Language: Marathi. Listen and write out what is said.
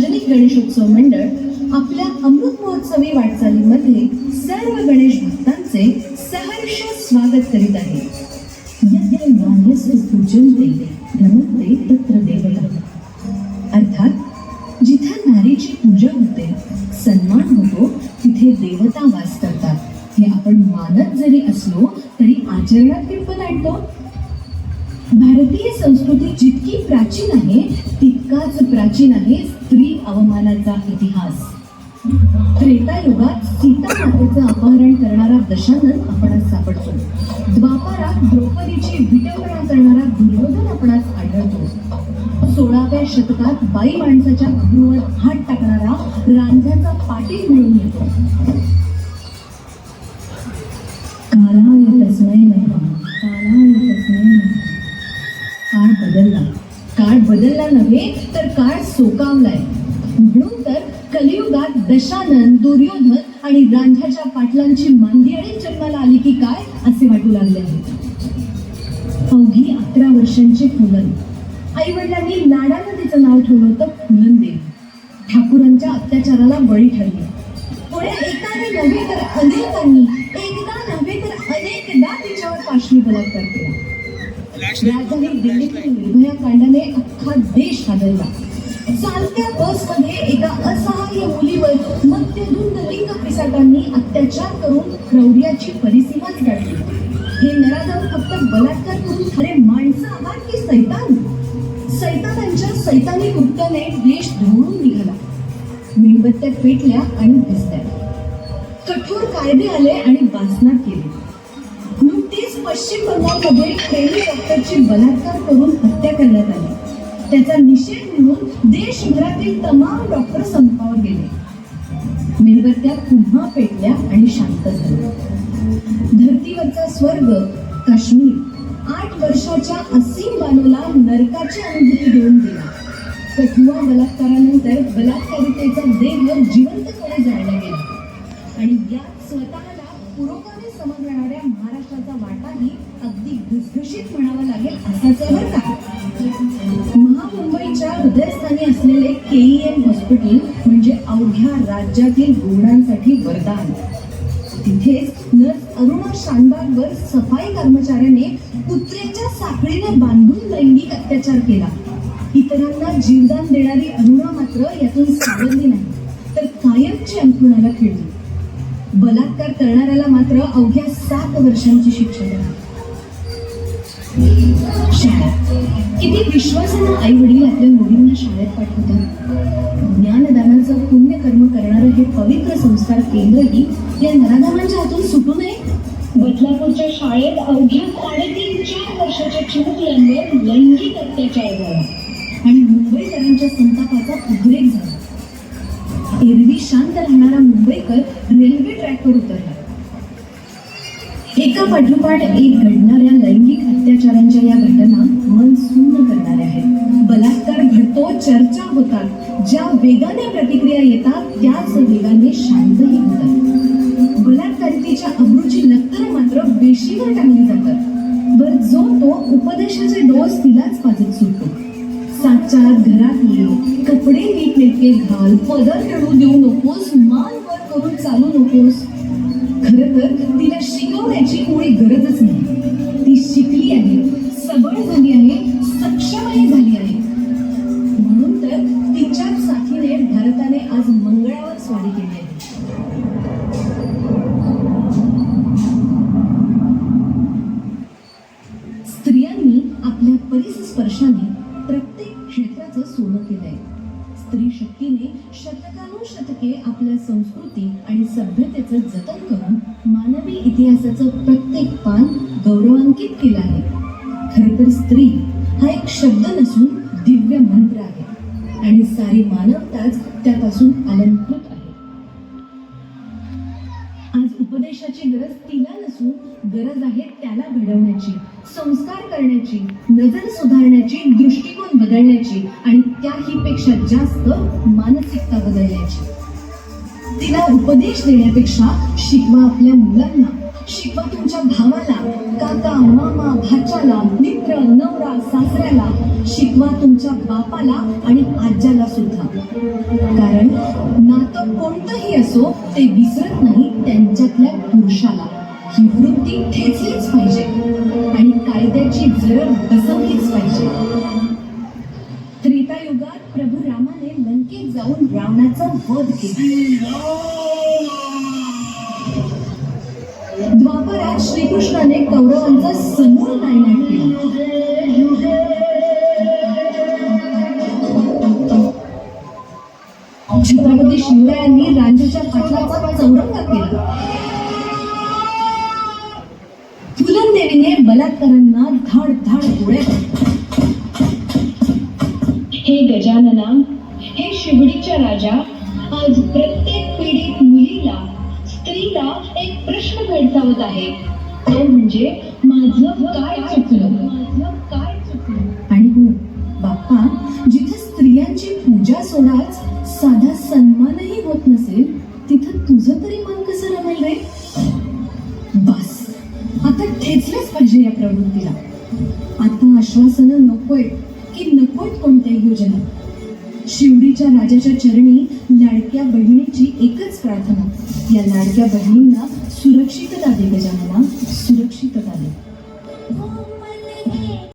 सार्वजनिक गणेशोत्सव मंडळ आपल्या अमृत महोत्सवी वाटचालीमध्ये सर्व गणेश भक्तांचे सहर्ष स्वागत करीत आहे. यज्ञ तत्र देवता. अर्थात जिथे नारीची पूजा होते सन्मान होतो तिथे देवता वास करतात. हे आपण मानत जरी असलो तरी आचरणात पण आणतो. भारतीय संस्कृती जितकी प्राचीन आहे ती तितकाच प्राचीन आहे स्त्री अवमानाचा इतिहास. त्रेतायुगात सीता मातेचं अपहरण करणारा दशानन आपणास सापडतो. द्वापारात द्रौपदीची विटंबना करणारा दुर्योधन आपणास आढळतो. सोळाव्या शतकात बाई माणसाच्या अग्रूवर हात टाकणारा रांझ्याचा पाटील मिळून येतो. काळाय तस्मै नाही. बदलला नव्हे तर काळ सोकावलाय. म्हणून तर कलियुगात दशानन दुर्योधन आणि रांझ्याच्या पाटलांची मांदियाळी जन्माला आली की काय असे वाटू लागले आहे. अवघी अकरा वर्षांचे फुलन. आई वडिलांनी लाडानं तिचं नाव ठेवलं होतं फुलनदेव. ठाकूरांच्या अत्याचाराला बळी ठरली. पुढे एकाने नव्हे तर अनेकांनी एकदा नव्हे तर अनेकदा तिच्यावर पाशवी बलात्कार केला. राजधानी दिल्लीतील निर्भया कांडाने अख्खा देश हादरला चालत्या बसमध्ये एका असहाय्य मुलीवर मध्यधुंद लिंग पिसाटांनी अत्याचार करून क्रौर्याची परिसीमाच गाठली हे नराधम फक्त बलात्कार करून खरे माणसं आहात की सैतान? सैतानांच्या सैतानी कृत्याने देश धुळून निघाला. मेणबत्त्या पेटल्या आणि भिजल्या कठोर कायदे आले आणि बासनात केले. पश्चिम बंगालमध्ये प्रेमी डॉक्टरची बलात्कार करून हत्या करण्यात आली. त्याचा निषेध म्हणून देशभरातील तमाम डॉक्टर संपावर गेले. मेणबत्त्या पुन्हा पेटल्या आणि शांत झाल्या. धर्तीवरचा स्वर्ग काश्मीर आठ वर्षाच्या असीम बानूला नरकाची अनुभूती देऊन दिला. कठुआ बलात्कारानंतर बलात्कारितेचा देह जिवंत केईएम हॉस्पिटल म्हणजे अवघ्या राज्यातील रुग्णांसाठी वरदान. तिथेच नर्स अरुणा शानबागवर सफाई कर्मचाऱ्याने कुत्र्याच्या साखळीने बांधून लैंगिक अत्याचार केला. इतरांना जीवदान देणारी अरुणा मात्र यातून सावरली नाही तर कायमची अंथरुणाला खेळली. बलात्कार करणाऱ्याला मात्र अवघ्या सात वर्षांची शिक्षा झाली किती विश्वासानं आई वडील आपल्या मुलींना शाळेत पाठवतात. ज्ञानदानाचं पुण्यकर्म करणारं हे पवित्र संस्कार केंद्रही या नराधमांच्या हातून सुटू नये. बदलापूरच्या शाळेत अवघ्या साडेतीन चार वर्षाच्या चिमुकल्यांवर लैंगिक अत्याचार झाला. आणि मुंबईकरांच्या संतापाचा उद्रेक झाला. एरवी शांत राहणारा मुंबईकर रेल्वे ट्रॅकवर उतरला. एका पाठोपाठ एक घडणाऱ्या लैंगिक अत्याचारांच्या या घटना मन सुन्न करणाऱ्या आहेत. बलात्कार घडतो चर्चा होतात. ज्या वेगाने प्रतिक्रिया येतात त्याच वेगाने शांतही होतात. बलात्कारितेच्या अब्रूची नक्तर मात्र वेशीवर टाकली जातात. बर जो तो उपदेशाचे डोस तिलाच पाजत सुटतो. सातच्या घरात ये कपडे नीट नेटके घाल पदर चढू देऊ नकोस मान वर करून चालू नकोस. खरं तर तिला शिकवण्याची कोणी गरजच नाही. ती शिकली आहे सबळ झाली आहे सक्षमही झाली आहे. म्हणून तर तिच्याच साथीने भारताने आज मंगळावर स्वारी केली आहे. स्त्रियांनी आपल्या परिस्पर्शाने प्रत्येक क्षेत्राचं सोनं केलंय. स्त्री शक्तीने शतकानुशतके आपल्या संस्कृती आणि सभ्यतेचं जतन करून मानवी इतिहासाचं प्रत्येक पान गौरवांकित केलं आहे. खरं तर स्त्री हा एक शब्द नसून दिव्य मंत्र आहे आणि सारी मानवताच त्यापासून अलंकृत आहे. आज उपदेशाची गरज तिला गरज आहे त्याला घडवण्याची संस्कार करण्याची नजर सुधारण्याची दृष्टिकोन बदलण्याची आणि त्याही पेक्षा जास्त मानसिकता बदलण्याची. तिला उपदेश देण्यापेक्षा शिकवा आपल्या मुलांना शिकवा तुमच्या भावाला काका मामा भाच्याला मित्र नवरा सासऱ्याला शिकवा तुमच्या बापाला आणि आज्याला सुद्धा. कारण नातं कोणतंही असो ते विसरत नाही त्यांच्यातल्या पुरुषाला. ही वृत्ती खेचलीच पाहिजे. आणि कायद्याची जरब बसवलीच पाहिजे. त्रेतायुगात प्रभू रामाने लंकेत जाऊन रावणाचा वध केला. द्वापरात श्रीकृष्णाने कौरवांचा समूळ नायनाट केला. छत्रपती शिवरायांनी रांझेच्या शिवडीच्या राजा आज प्रत्येक पीडित मुलीला स्त्रीला एक प्रश्न भेडसावत आहे. तो म्हणजे माझं काय चुकलं माझं काय चुकलं? आणि हो बाप्पा जिथे स्त्रियांची पूजा सोडाच साधा सन्मानही होत नसेल तिथं तुझं तरी मन कसं रमेल रे? बस आता ठेचलंच पाहिजे या प्रवृत्तीला. आता आश्वासनं नकोय की नकोय कोणत्याही योजना. शिवडीच्या राजाच्या चरणी लाडक्या बहिणीची एकच प्रार्थना. या लाडक्या बहिणींना सुरक्षितता दे गजानना. सुरक्षितता दे.